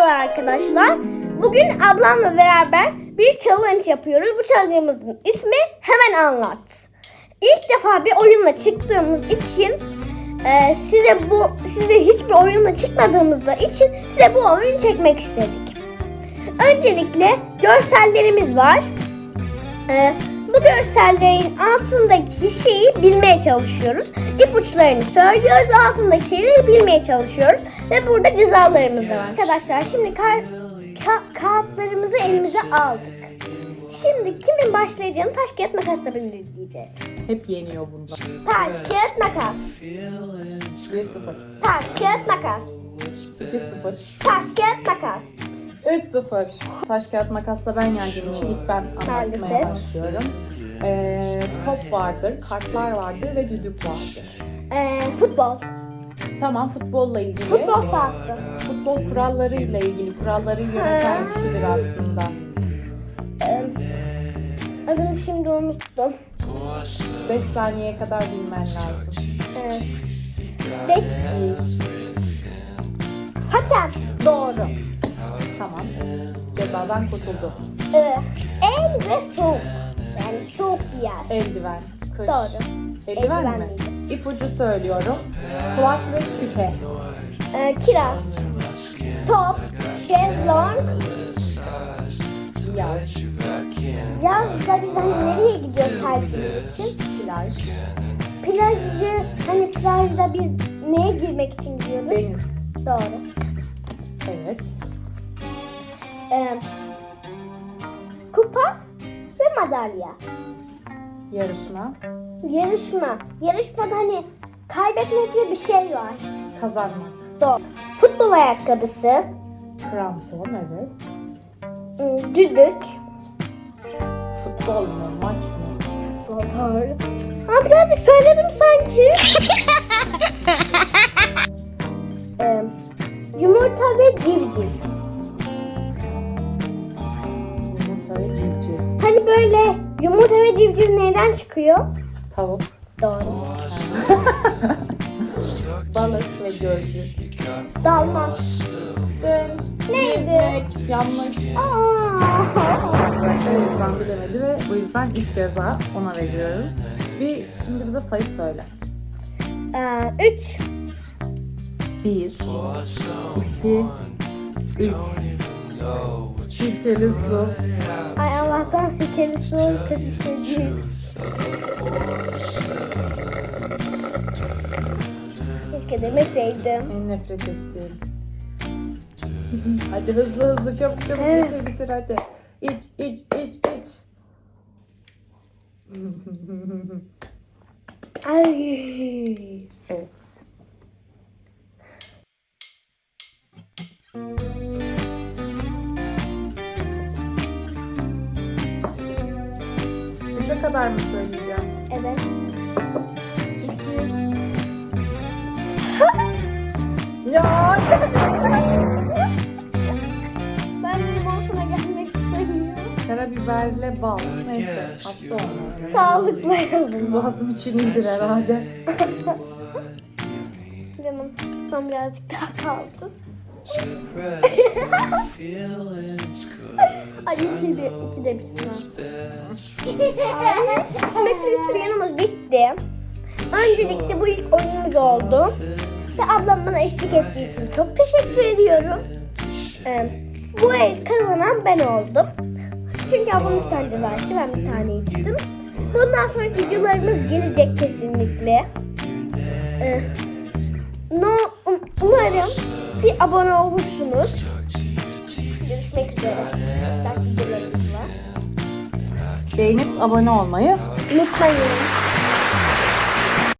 Merhabalar arkadaşlar. Bugün ablamla beraber bir challenge yapıyoruz. Bu challenge'ımızın ismi Hemen Anlat. İlk defa bir oyunla çıktığımız için e, size bu size hiçbir oyunla çıkmadığımızda için size bu oyunu çekmek istedik. Öncelikle görsellerimiz var. E, bu görsellerin altındaki şeyi bilmeye çalışıyoruz. İpuçlarını söylüyoruz, altındaki şeyleri bilmeye çalışıyoruz. Ve burada cezalarımız da var. Arkadaşlar şimdi kar, ka- kağıtlarımızı elimize aldık. Şimdi kimin başlayacağını taş kağıt makasla belirleyeceğiz. Hep yeniyor bunda. Taş kağıt makas. 1-0. Taş kağıt makas. 2-0. Taş kağıt makas. 3-0. Taş kağıt makasla ben yendiğim için ilk ben anlatmaya başlıyorum. Ee, top vardır, kartlar vardır ve düdük vardır. Ee, futbol. Tamam futbolla ilgili. Futbol sahası. Futbol kurallarıyla ilgili kuralları yöneten kişidir aslında. Ee, adını şimdi unuttum. 5 saniyeye kadar bilmen lazım. Ee, bek, hakem. Doğru. Tamam. Cezadan kurtuldum. Ee, el ve soğuk. Yani soğuk bir yer. Eldiven. Kış. Doğru. Eldiven mi? Eldivenliydi. İpucu söylüyorum. Kulak ve küpe. Ee, kiraz. Top. Şezlong. Yaz. Yazda biz hani nereye gidiyoruz tatil için? Plaj. Plajı, hani plajda biz neye girmek için gidiyoruz? Deniz. Doğru. Evet. Ee, kupa ve madalya. Yarışma. Yarışma. Yarışmada hani kaybetmek gibi bir şey var. Kazanma. Doğru. Futbol ayakkabısı. Krampon evet. ım, Düdük. Futbol mu? Maç mı? Futbol doğru. Ha birazcık söyledim sanki. Ee, yumurta ve civciv. Böyle yumurta ve civciv neyden çıkıyor? Tavuk. Doğru. Balık ve gözlük. Dalma. Neydi? Yüzmek. Yanlış. Aa. Arkadaşlar Elizan bilemedi ve bu yüzden ilk ceza ona veriyoruz. Bir şimdi bize sayı söyle. Ee, üç. 1 2 3 Sirkeli su. Ay Kötü bir şey değil. Keşke demeseydim. En nefret ettiğim. hadi hızlı hızlı çabuk çabuk Evet. bitir bitir hadi. İç iç iç iç. Ay. Üçe kadar mı söyleyeceğim? Evet. İki. ya. Ben limonatına gelmek istemiyorum. Karabiberle bal. Neyse. Hasta olma. Sağlıkla yazın. Boğazım için iyidir herhalde. Canım son birazcık daha kaldı. Ay iki de, iki de bitsin ha. Kısmetli isteyenimiz bitti. Öncelikle bu ilk oyunumuz oldu. Ve ablam bana eşlik ettiği için çok teşekkür ediyorum. Ee, bu el kazanan ben oldum. Çünkü ablam bir tane içti, ben bir tane içtim. Bundan sonraki videolarımız gelecek kesinlikle. Ee, no, um- umarım bir abone olursunuz. Görüşmek üzere. Beğenip abone olmayı Unutmayın.